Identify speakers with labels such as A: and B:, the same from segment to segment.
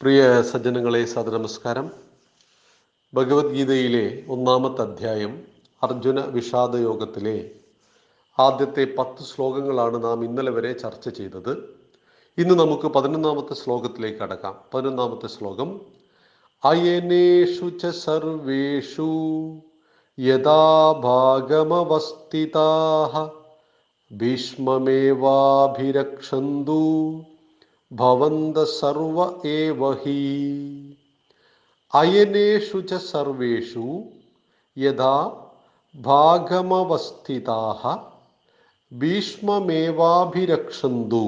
A: പ്രിയ സജ്ജനങ്ങളെ സദനമസ്കാരം ഭഗവത്ഗീതയിലെ ഒന്നാമത്തെ അധ്യായം അർജുന വിഷാദ യോഗത്തിലെ ആദ്യത്തെ പത്ത് ശ്ലോകങ്ങളാണ് നാം ഇന്നലെ വരെ ചർച്ച ചെയ്തത്. ഇന്ന് നമുക്ക് പതിനൊന്നാമത്തെ ശ്ലോകത്തിലേക്ക് അടക്കാം. പതിനൊന്നാമത്തെ ശ്ലോകം അയനേഷു ച സർവേഷു യഥാഭാഗമവസ്ഥിതാ ഭീഷ്മമേവാഭിരക്ഷന്തു അയനേഷു ച സർവേഷു യഥാ ഭീഷ്മമേവാഭിരക്ഷന്തു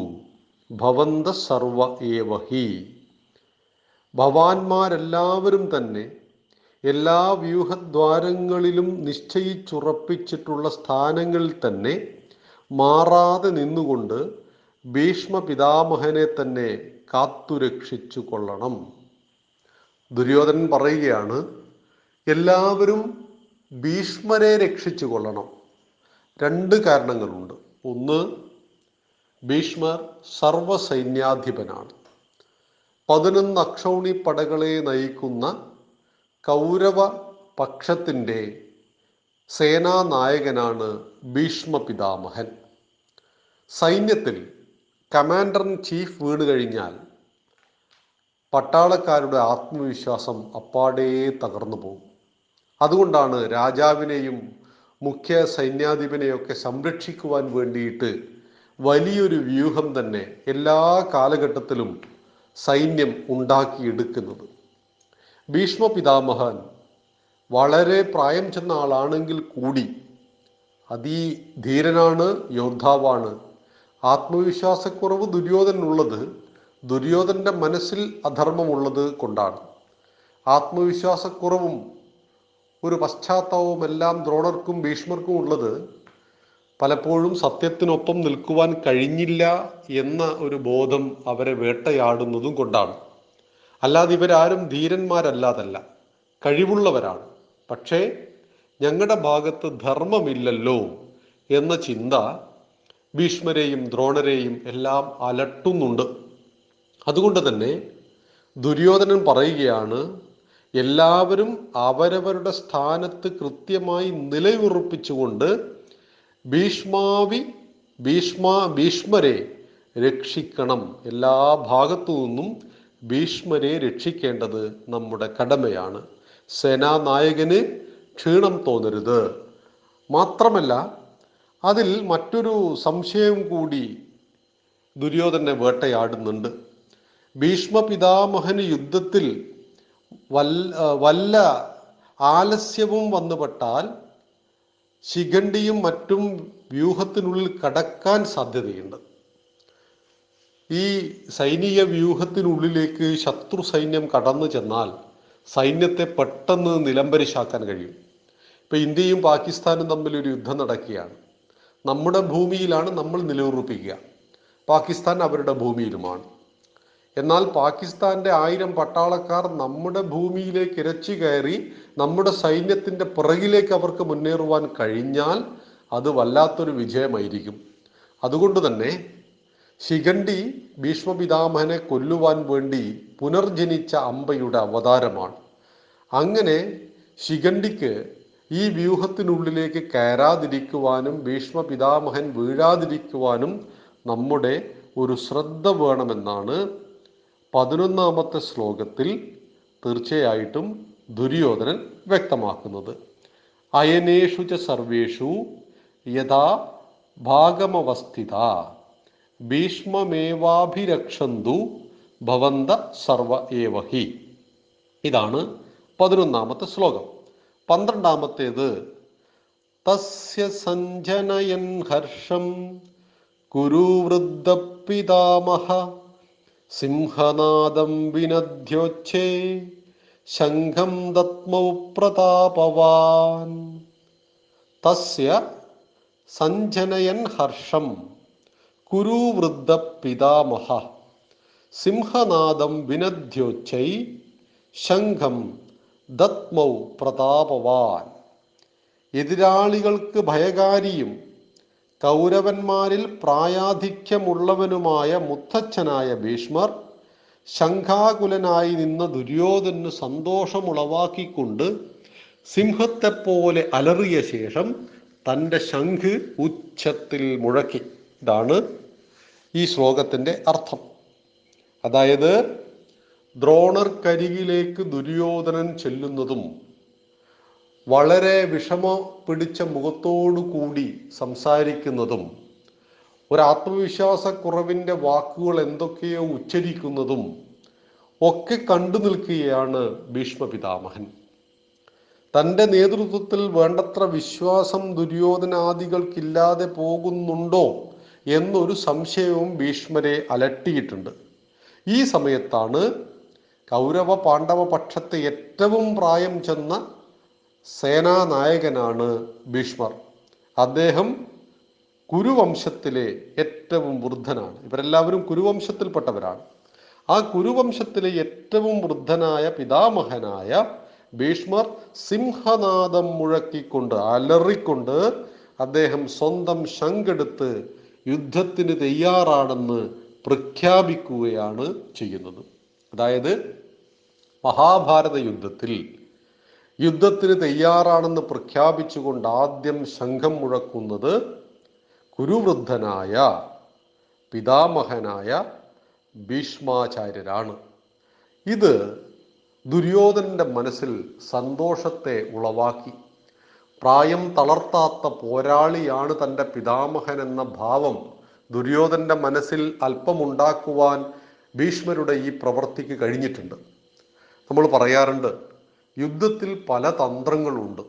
A: ഭവന്ത സർവ ഏവ ഭവാന്മാരെല്ലാവരും തന്നെ എല്ലാ വ്യൂഹദ്വാരങ്ങളിലും നിശ്ചയിച്ചുറപ്പിച്ചിട്ടുള്ള സ്ഥാനങ്ങളിൽ തന്നെ മാറാതെ നിന്നുകൊണ്ട് ഭീഷ്മ പിതാമഹനെ തന്നെ കാത്തുരക്ഷിച്ചു കൊള്ളണം ദുര്യോധനൻ പറയുകയാണ് എല്ലാവരും ഭീഷ്മരെ രക്ഷിച്ചു കൊള്ളണം രണ്ട് കാരണങ്ങളുണ്ട്. ഒന്ന് ഭീഷ്മർ സർവസൈന്യാധിപനാണ് പതിനൊന്ന് അക്ഷൗണി പടകളെ നയിക്കുന്ന കൗരവ പക്ഷത്തിന്റെ സേനാനായകനാണ് ഭീഷ്മ പിതാമഹൻ സൈന്യത്തിൽ കമാൻഡർ ഇൻ ചീഫ് വീണ് കഴിഞ്ഞാൽ പട്ടാളക്കാരുടെ ആത്മവിശ്വാസം അപ്പാടേ തകർന്നു പോകും. അതുകൊണ്ടാണ് രാജാവിനെയും മുഖ്യ സൈന്യാധിപനെയൊക്കെ സംരക്ഷിക്കുവാൻ വേണ്ടിയിട്ട് വലിയൊരു വ്യൂഹം തന്നെ എല്ലാ കാലഘട്ടത്തിലും സൈന്യം ഉണ്ടാക്കിയെടുക്കുന്നത്. ഭീഷ്മ പിതാമഹൻ വളരെ പ്രായം ചെന്ന ആളാണെങ്കിൽ കൂടി അതീ ധീരനാണ് യോദ്ധാവാണ് ആത്മവിശ്വാസക്കുറവ് ദുര്യോധനുള്ളത് ദുര്യോധന്റെ മനസ്സിൽ അധർമ്മമുള്ളത് കൊണ്ടാണ്. ആത്മവിശ്വാസക്കുറവും ഒരു പശ്ചാത്തലവും എല്ലാം ദ്രോണർക്കും ഭീഷ്മർക്കും ഉള്ളത് പലപ്പോഴും സത്യത്തിനൊപ്പം നിൽക്കുവാൻ കഴിഞ്ഞില്ല എന്ന ഒരു ബോധം അവരെ വേട്ടയാടുന്നതും കൊണ്ടാണ്. അല്ലാതെ ഇവരാരും ധീരന്മാരല്ലാതല്ല കഴിവുള്ളവരാണ്. പക്ഷേ ഞങ്ങളുടെ ഭാഗത്ത് ധർമ്മമില്ലല്ലോ എന്ന ചിന്ത ഭീഷ്മരെയും ദ്രോണരെയും എല്ലാം അലട്ടുന്നുണ്ട്. അതുകൊണ്ട് തന്നെ ദുര്യോധനൻ പറയുകയാണ് എല്ലാവരും അവരവരുടെ സ്ഥാനത്ത് കൃത്യമായി നിലയുറപ്പിച്ചുകൊണ്ട് ഭീഷ്മാവി ഭീഷ്മ ഭീഷ്മരെ രക്ഷിക്കണം. എല്ലാ ഭാഗത്തു നിന്നും ഭീഷ്മരെ രക്ഷിക്കേണ്ടത് നമ്മുടെ കടമയാണ്. സേനാനായകന് ക്ഷീണം തോന്നരുത്. മാത്രമല്ല അതിൽ മറ്റൊരു സംശയം കൂടി ദുര്യോധനെ വേട്ടയാടുന്നുണ്ട്. ഭീഷ്മ പിതാമഹന് യുദ്ധത്തിൽ വല്ല വല്ല ആലസ്യവും വന്നുപെട്ടാൽ ശിഖണ്ഡിയും മറ്റും വ്യൂഹത്തിനുള്ളിൽ കടക്കാൻ സാധ്യതയുണ്ട്. ഈ സൈനിക വ്യൂഹത്തിനുള്ളിലേക്ക് ശത്രു സൈന്യം കടന്നു ചെന്നാൽ സൈന്യത്തെ പെട്ടെന്ന് നിലംപരിശാക്കാൻ കഴിയും. ഇപ്പൊ ഇന്ത്യയും പാകിസ്ഥാനും തമ്മിൽ ഒരു യുദ്ധം നടക്കുകയാണ്. നമ്മുടെ ഭൂമിയിലാണ് നമ്മൾ നിലയുറപ്പിക്കുക. പാകിസ്ഥാൻ അവരുടെ ഭൂമിയിലുമാണ്. എന്നാൽ പാകിസ്ഥാന്റെ ആയിരം പട്ടാളക്കാർ നമ്മുടെ ഭൂമിയിലേക്ക് ഇരച്ചു കയറി നമ്മുടെ സൈന്യത്തിന്റെ പുറകിലേക്ക് അവർക്ക് മുന്നേറുവാൻ കഴിഞ്ഞാൽ അത് വല്ലാത്തൊരു വിജയമായിരിക്കും. അതുകൊണ്ട് തന്നെ ശിഖണ്ഡി ഭീഷ്മപിതാമഹനെ കൊല്ലുവാൻ വേണ്ടി പുനർജനിച്ച അമ്പയുടെ അവതാരമാണ്. അങ്ങനെ ശിഖണ്ഡിക്ക് ഈ വ്യൂഹത്തിനുള്ളിലേക്ക് കയറാതിരിക്കുവാനും ഭീഷ്മ പിതാമഹൻ വീഴാതിരിക്കുവാനും നമ്മുടെ ഒരു ശ്രദ്ധ വേണമെന്നാണ് പതിനൊന്നാമത്തെ ശ്ലോകത്തിൽ തീർച്ചയായിട്ടും ദുര്യോധനൻ വ്യക്തമാക്കുന്നത്. അയനേഷു ച സർവേഷു യഥാ ഭാഗമവസ്ഥിത. ഭീഷ്മമേവാഭിരക്ഷന്തു ഭവന്ത സർവ ഏവഹി. ഇതാണ് പതിനൊന്നാമത്തെ ശ്ലോകം. പന്ത്രണ്ടാമത്തേത് തസ്യ സഞ്ജനയൻ ഹർഷം കുരുവൃദ്ധ പിതാമഹ സിംഹനാദം വിനദ്യോച്ഛേ ശംഖം ദത്മൗ പ്രതാപവാൻ. തസ്യ സഞ്ജനയൻ ഹർഷം കുരുവൃദ്ധ പിതാമഹ സിംഹനാദം വിനദ്യോച്ചൈ ശംഖം ദത്മൗ പ്രതാപവാൻ. എതിരാളികൾക്ക് ഭയകാരിയും കൗരവന്മാരിൽ പ്രായാധിക്യമുള്ളവനുമായ മുത്തച്ഛനായ ഭീഷ്മർ ശംഖാകുലനായി നിന്ന ദുര്യോധനന് സന്തോഷമുളവാക്കിക്കൊണ്ട് സിംഹത്തെപ്പോലെ അലറിയ ശേഷം തന്റെ ശംഖ് ഉച്ചത്തിൽ മുഴക്കി. ഇതാണ് ഈ ശ്ലോകത്തിന്റെ അർത്ഥം. അതായത് ദ്രോണർക്കരികിലേക്ക് ദുര്യോധനൻ ചെല്ലുന്നതും വളരെ വിഷമ പിടിച്ച കൂടി സംസാരിക്കുന്നതും ഒരു ആത്മവിശ്വാസക്കുറവിന്റെ വാക്കുകൾ എന്തൊക്കെയോ ഉച്ചരിക്കുന്നതും ഒക്കെ കണ്ടു നിൽക്കുകയാണ് ഭീഷ്മ പിതാമഹൻ തന്റെ നേതൃത്വത്തിൽ വേണ്ടത്ര വിശ്വാസം ദുര്യോധനാദികൾക്കില്ലാതെ പോകുന്നുണ്ടോ എന്നൊരു സംശയവും ഭീഷ്മരെ അലട്ടിയിട്ടുണ്ട്. ഈ സമയത്താണ് കൗരവ പാണ്ഡവ പക്ഷത്ത് ഏറ്റവും പ്രായം ചെന്ന സേനാനായകനാണ് ഭീഷ്മർ. അദ്ദേഹം കുരുവംശത്തിലെ ഏറ്റവും വൃദ്ധനാണ്. ഇവരെല്ലാവരും കുരുവംശത്തിൽപ്പെട്ടവരാണ്. ആ കുരുവംശത്തിലെ ഏറ്റവും വൃദ്ധനായ പിതാമഹനായ ഭീഷ്മർ സിംഹനാദം മുഴക്കിക്കൊണ്ട് അലറിക്കൊണ്ട് അദ്ദേഹം സ്വന്തം ശങ്കെടുത്ത് യുദ്ധത്തിന് തയ്യാറാണെന്ന് പ്രഖ്യാപിക്കുകയാണ് ചെയ്യുന്നത്. അതായത് മഹാഭാരത യുദ്ധത്തിൽ യുദ്ധത്തിന് തയ്യാറാണെന്ന് പ്രഖ്യാപിച്ചുകൊണ്ട് ആദ്യം ശംഖം മുഴക്കുന്നത് കുരുവൃദ്ധനായ പിതാമഹനായ ഭീഷ്മാചാര്യരാണ്. ഇത് ദുര്യോധനന്റെ മനസ്സിൽ സന്തോഷത്തെ ഉളവാക്കി. പ്രായം തളർത്താത്ത പോരാളിയാണ് തന്റെ പിതാമഹൻ എന്ന ഭാവം ദുര്യോധനന്റെ മനസ്സിൽ അല്പമുണ്ടാക്കുവാൻ ഭീഷ്മരുടെ ഈ പ്രവൃത്തിക്ക് കഴിഞ്ഞിട്ടുണ്ട്. നമ്മൾ പറയാറുണ്ട് യുദ്ധത്തിൽ പല തന്ത്രങ്ങളുണ്ട്.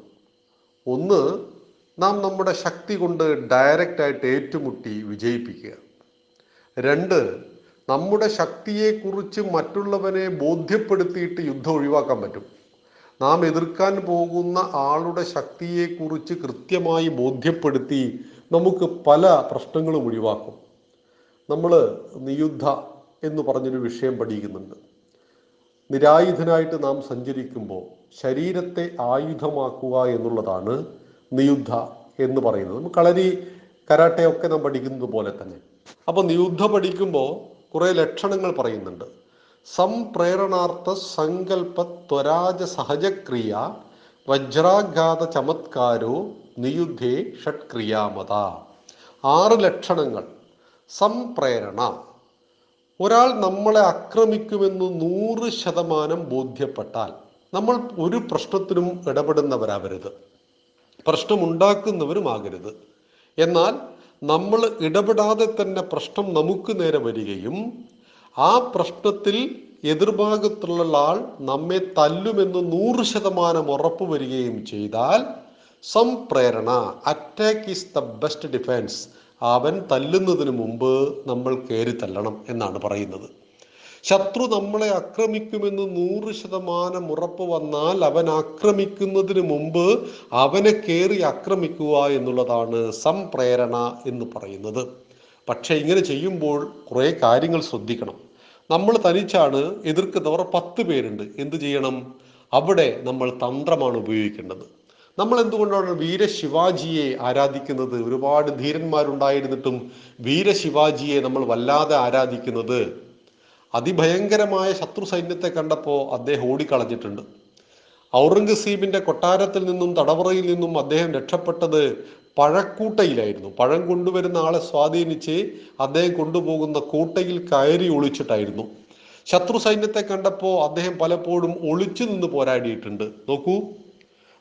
A: ഒന്ന് നാം നമ്മുടെ ശക്തി കൊണ്ട് ഡയറക്റ്റ് ആയിട്ട് ഏറ്റുമുട്ടി വിജയിപ്പിക്കുക. രണ്ട് നമ്മുടെ ശക്തിയെക്കുറിച്ച് മറ്റുള്ളവനെ ബോധ്യപ്പെടുത്തിയിട്ട് യുദ്ധം ഒഴിവാക്കാൻ പറ്റും. നാം എതിർക്കാൻ പോകുന്ന ആളുടെ ശക്തിയെക്കുറിച്ച് കൃത്യമായി ബോധ്യപ്പെടുത്തി നമുക്ക് പല പ്രശ്നങ്ങളും ഒഴിവാക്കും. നമ്മൾ നിയുദ്ധ എന്ന് പറഞ്ഞൊരു വിഷയം പഠിക്കുന്നുണ്ട്. നിരായുധനായിട്ട് നാം സഞ്ചരിക്കുമ്പോൾ ശരീരത്തെ ആയുധമാക്കുക എന്നുള്ളതാണ് നിയുദ്ധ എന്ന് പറയുന്നത്. നമ്മൾ കളരി കരാട്ടയൊക്കെ നാം പഠിക്കുന്നത് പോലെ തന്നെ. അപ്പോൾ നിയുദ്ധ പഠിക്കുമ്പോൾ കുറേ ലക്ഷണങ്ങൾ പറയുന്നുണ്ട്. സംപ്രേരണാർത്ഥ സങ്കല്പ ത്വരാജ സഹജക്രിയ വജ്രാഘാത ചമത്കാരോ നിയുദ്ധേ ഷഡ്ക്രിയാമത ആറ് ലക്ഷണങ്ങൾ. സംപ്രേരണ. ഒരാൾ നമ്മളെ ആക്രമിക്കുമെന്ന് നൂറ് ശതമാനം ബോധ്യപ്പെട്ടാൽ നമ്മൾ ഒരു പ്രശ്നത്തിനും ഇടപെടുന്നവരാവരുത്. പ്രശ്നമുണ്ടാക്കുന്നവരുമാകരുത്. എന്നാൽ നമ്മൾ ഇടപെടാതെ തന്നെ പ്രശ്നം നമുക്ക് നേരെ വരികയും ആ പ്രശ്നത്തിൽ എതിർഭാഗത്തുള്ള ആൾ നമ്മെ തല്ലുമെന്ന് നൂറ് ശതമാനം ഉറപ്പ് വരികയും ചെയ്താൽ സംപ്രേരണ attack is the best defence അവൻ തല്ലുന്നതിന് മുമ്പ് നമ്മൾ കയറി തല്ലണം എന്നാണ് പറയുന്നത്. ശത്രു നമ്മളെ ആക്രമിക്കുമെന്ന് നൂറ് ശതമാനം ഉറപ്പ് വന്നാൽ അവൻ ആക്രമിക്കുന്നതിന് മുമ്പ് അവനെ കയറി ആക്രമിക്കുക എന്നുള്ളതാണ് സംപ്രേരണ എന്ന് പറയുന്നത്. പക്ഷെ ഇങ്ങനെ ചെയ്യുമ്പോൾ കുറേ കാര്യങ്ങൾ ശ്രദ്ധിക്കണം. നമ്മൾ തനിച്ചാണ് എതിർക്കുന്നവർ പത്ത് പേരുണ്ട്. എന്ത് ചെയ്യണം? അവിടെ നമ്മൾ തന്ത്രമാണ് ഉപയോഗിക്കേണ്ടത്. നമ്മൾ എന്തുകൊണ്ടാണ് വീര വീരശിവാജിയെ ആരാധിക്കുന്നത്? ഒരുപാട് ധീരന്മാരുണ്ടായിരുന്നിട്ടും വീര വീരശിവാജിയെ നമ്മൾ വല്ലാതെ ആരാധിക്കുന്നത്. അതിഭയങ്കരമായ ശത്രു സൈന്യത്തെ കണ്ടപ്പോൾ അദ്ദേഹം ഓടിക്കളഞ്ഞിട്ടുണ്ട്. ഔറംഗസീബിന്റെ കൊട്ടാരത്തിൽ നിന്നും തടവറയിൽ നിന്നും അദ്ദേഹം രക്ഷപ്പെട്ടത് പഴക്കൂട്ടയിലായിരുന്നു. പഴം കൊണ്ടുവരുന്ന ആളെ സ്വാധീനിച്ച് അദ്ദേഹം കൊണ്ടുപോകുന്ന കൂട്ടയിൽ കയറി ഒളിച്ചിട്ടായിരുന്നു. ശത്രു സൈന്യത്തെ കണ്ടപ്പോൾ അദ്ദേഹം പലപ്പോഴും ഒളിച്ചു നിന്ന് പോരാടിയിട്ടുണ്ട്. നോക്കൂ.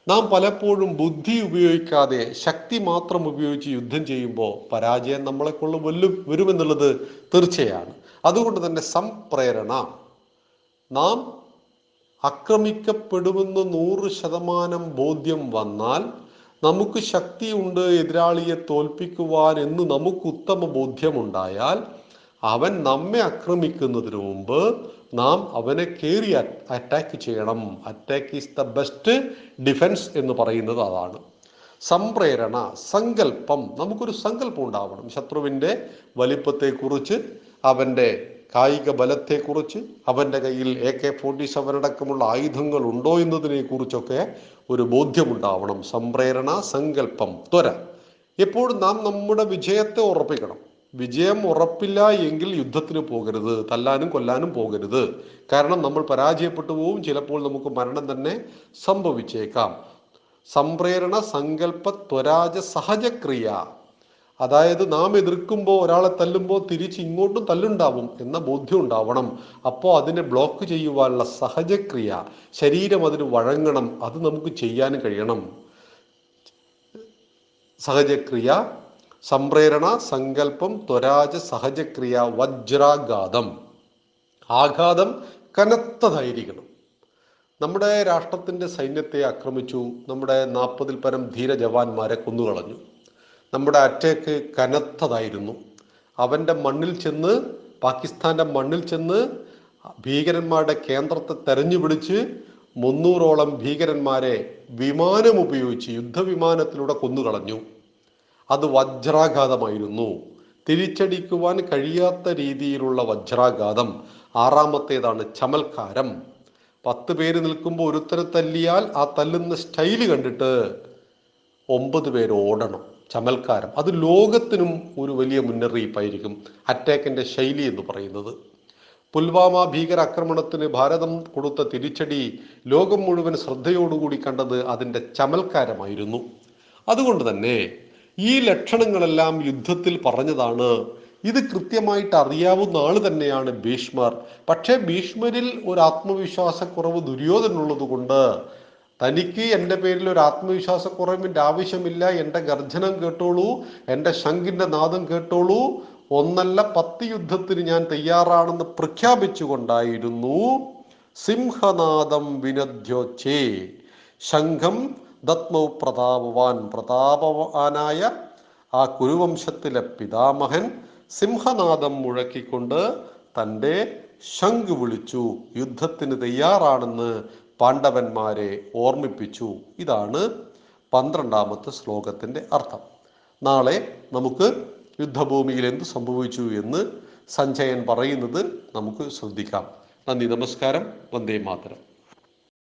A: നാം പലപ്പോഴും ബുദ്ധി ഉപയോഗിക്കാതെ ശക്തി മാത്രം ഉപയോഗിച്ച് യുദ്ധം ചെയ്യുമ്പോൾ പരാജയം നമ്മളെ കൊള്ളു വല്ലും വരുമെന്നുള്ളത് തീർച്ചയാണ്. അതുകൊണ്ട് തന്നെ സംപ്രേരണ. നാം ആക്രമിക്കപ്പെടുമെന്ന് നൂറ് ശതമാനം ബോധ്യം വന്നാൽ നമുക്ക് ശക്തിയുണ്ട് എതിരാളിയെ തോൽപ്പിക്കുവാൻ എന്ന് നമുക്ക് ഉത്തമ ബോധ്യമുണ്ടായാൽ അവൻ നമ്മെ ആക്രമിക്കുന്നതിന് മുമ്പ് നാം അവനെ കയറി അറ്റാക്ക് ചെയ്യണം. Attack is the best defence എന്ന് പറയുന്നത് അതാണ്. സംപ്രേരണ സങ്കല്പം. നമുക്കൊരു സങ്കല്പം ഉണ്ടാവണം. ശത്രുവിന്റെ വലിപ്പത്തെക്കുറിച്ച് അവന്റെ കായിക ബലത്തെക്കുറിച്ച് അവന്റെ കയ്യിൽ എ കെ ഫോർട്ടി സെവൻ അടക്കമുള്ള ആയുധങ്ങൾ ഉണ്ടോ എന്നതിനെ കുറിച്ചൊക്കെ ഒരു ബോധ്യമുണ്ടാവണം. സംപ്രേരണ സങ്കല്പം ത്വര. എപ്പോഴും നാം നമ്മുടെ വിജയത്തെ ഉറപ്പിക്കണം. വിജയം ഉറപ്പില്ല എങ്കിൽ യുദ്ധത്തിന് പോകരുത് തല്ലാനും കൊല്ലാനും പോകരുത്. കാരണം നമ്മൾ പരാജയപ്പെട്ടു പോവും ചിലപ്പോൾ നമുക്ക് മരണം തന്നെ സംഭവിച്ചേക്കാം. സംപ്രേരണ സങ്കല്പ ത്വരാജ സഹജക്രിയ. അതായത് നാം എതിർക്കുമ്പോൾ ഒരാളെ തല്ലുമ്പോൾ തിരിച്ച് ഇങ്ങോട്ടും തല്ലുണ്ടാവും എന്ന ബോധ്യം ഉണ്ടാവണം. അപ്പോൾ അതിനെ ബ്ലോക്ക് ചെയ്യുവാനുള്ള സഹജക്രിയ. ശരീരം അതിന് വഴങ്ങണം അത് നമുക്ക് ചെയ്യാൻ കഴിയണം. സഹജക്രിയ സംപ്രേരണ സങ്കല്പം ത്വരാജ സഹജക്രിയ വജ്രാഘാതം. ആഘാതം കനത്തതായിരിക്കണം. നമ്മുടെ രാഷ്ട്രത്തിന്റെ സൈന്യത്തെ ആക്രമിച്ചു നമ്മുടെ നാൽപ്പതിൽ പരം ധീര ജവാന്മാരെ കൊന്നുകളഞ്ഞു. നമ്മുടെ അറ്റാക്ക് കനത്തതായിരുന്നു. അവന്റെ മണ്ണിൽ ചെന്ന് പാകിസ്ഥാന്റെ മണ്ണിൽ ചെന്ന് ഭീകരന്മാരുടെ കേന്ദ്രത്തെ തെരഞ്ഞു പിടിച്ച് മുന്നൂറോളം ഭീകരന്മാരെ വിമാനം ഉപയോഗിച്ച് യുദ്ധവിമാനത്തിലൂടെ കൊന്നുകളഞ്ഞു. അത് വജ്രാഘാതമായിരുന്നു. തിരിച്ചടിക്കുവാൻ കഴിയാത്ത രീതിയിലുള്ള വജ്രാഘാതം. ആറാമത്തേതാണ് ചമൽക്കാരം. പത്ത് പേര് നിൽക്കുമ്പോൾ ഒരുത്തരെ തല്ലിയാൽ ആ തല്ലുന്ന സ്റ്റൈൽ കണ്ടിട്ട് ഒമ്പത് പേര് ഓടണം. ചമൽക്കാരം. അത് ലോകത്തിനും ഒരു വലിയ മുന്നറിയിപ്പായിരിക്കും. അറ്റാക്കിന്റെ ശൈലി എന്ന് പറയുന്നത്. പുൽവാമ ഭീകരാക്രമണത്തിന് ഭാരതം കൊടുത്ത തിരിച്ചടി ലോകം മുഴുവൻ ശ്രദ്ധയോടുകൂടി കണ്ടത് അതിന്റെ ചമൽക്കാരമായിരുന്നു. അതുകൊണ്ട് തന്നെ ഈ ലക്ഷണങ്ങളെല്ലാം യുദ്ധത്തിൽ പറഞ്ഞതാണ്. ഇത് കൃത്യമായിട്ട് അറിയാവുന്ന ആൾ തന്നെയാണ് ഭീഷ്മർ. പക്ഷേ ഭീഷ്മരിൽ ഒരു ആത്മവിശ്വാസക്കുറവ് ദുര്യോധനുള്ളത് കൊണ്ട് തനിക്ക് എന്റെ പേരിൽ ഒരു ആത്മവിശ്വാസക്കുറവിന്റെ ആവശ്യമില്ല. എന്റെ ഗർജനം കേട്ടോളൂ. എന്റെ ശങ്കിന്റെ നാദം കേട്ടോളൂ. ഒന്നല്ല പത്ത് യുദ്ധത്തിന് ഞാൻ തയ്യാറാണെന്ന് പ്രഖ്യാപിച്ചുകൊണ്ടായിരുന്നു. സിംഹനാദം വിനദ്യോച്ചേ ശംഖം ദത്മൗ പ്രതാപവാൻ. പ്രതാപവാനായ ആ കുരുവംശത്തിലെ പിതാമഹൻ സിംഹനാദം മുഴക്കിക്കൊണ്ട് തന്റെ ശംഖ് വിളിച്ചു. യുദ്ധത്തിന് തയ്യാറാണെന്ന് പാണ്ഡവന്മാരെ ഓർമ്മിപ്പിച്ചു. ഇതാണ് പന്ത്രണ്ടാമത്തെ ശ്ലോകത്തിന്റെ അർത്ഥം. നാളെ നമുക്ക് യുദ്ധഭൂമിയിൽ എന്ത് സംഭവിച്ചു എന്ന് സഞ്ജയൻ പറയുന്നത് നമുക്ക് ശ്രദ്ധിക്കാം. നന്ദി നമസ്കാരം. വന്ദേ മാതരം.